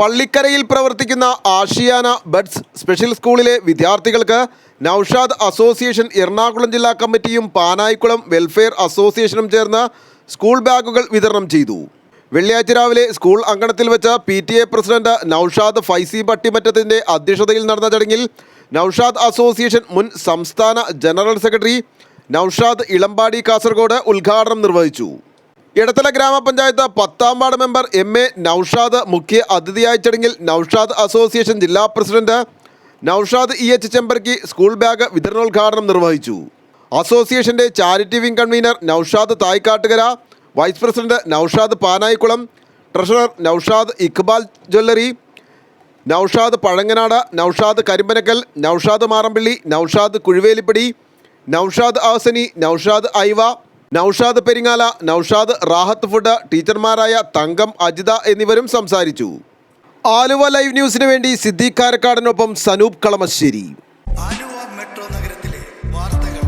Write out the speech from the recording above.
പള്ളിക്കരയിൽ പ്രവർത്തിക്കുന്ന Ashiana buds special സ്കൂളിലെ വിദ്യാർത്ഥികൾക്ക് നൌഷാദ് അസോസിയേഷൻ എറണാകുളം ജില്ലാ കമ്മിറ്റിയും പാനായിക്കുളം വെൽഫെയർ അസോസിയേഷനും ചേർന്ന് സ്കൂൾ ബാഗുകൾ വിതരണം ചെയ്തു. വെള്ളിയാഴ്ച രാവിലെ സ്കൂൾ അങ്കണത്തിൽ വെച്ച് P T A president Naushad Faizy പട്ടിമറ്റത്തിന്റെ അധ്യക്ഷതയിൽ നടന്ന ചടങ്ങിൽ നൌഷാദ് അസോസിയേഷൻ മുൻ സംസ്ഥാന ജനറൽ സെക്രട്ടറി നൌഷാദ് ഇളമ്പാടി കാസർഗോഡ് ഉദ്ഘാടനം നിർവഹിച്ചു. ഇടത്തല ഗ്രാമപഞ്ചായത്ത് പത്താം ward member M A Naushad മുഖ്യ അതിഥിയായ ചടങ്ങിൽ നൌഷാദ് അസോസിയേഷൻ ജില്ലാ president Naushad E H Chemberki school bag വിതരണോദ്ഘാടനം നിർവഹിച്ചു. അസോസിയേഷന്റെ charity wing convener Naushad Thaikkattukara vice president Naushad Panayikulam treasurer Naushad Iqbal jewellery Naushad Pazhanganad Naushad Karimpanakkal Naushad Marampally Naushad Kuzhuvelippady Naushad Asani Naushad Aiva Naushad Peringala Naushad Rahath food ടീച്ചർമാരായ തങ്കം അജിത എന്നിവരും സംസാരിച്ചു. Aluva live ന്യൂസിനു വേണ്ടി സിദ്ധി കാരക്കാടിനൊപ്പം Sanoop Kalamassery. Aluva metro നഗരത്തിലെ വാർത്തകൾ.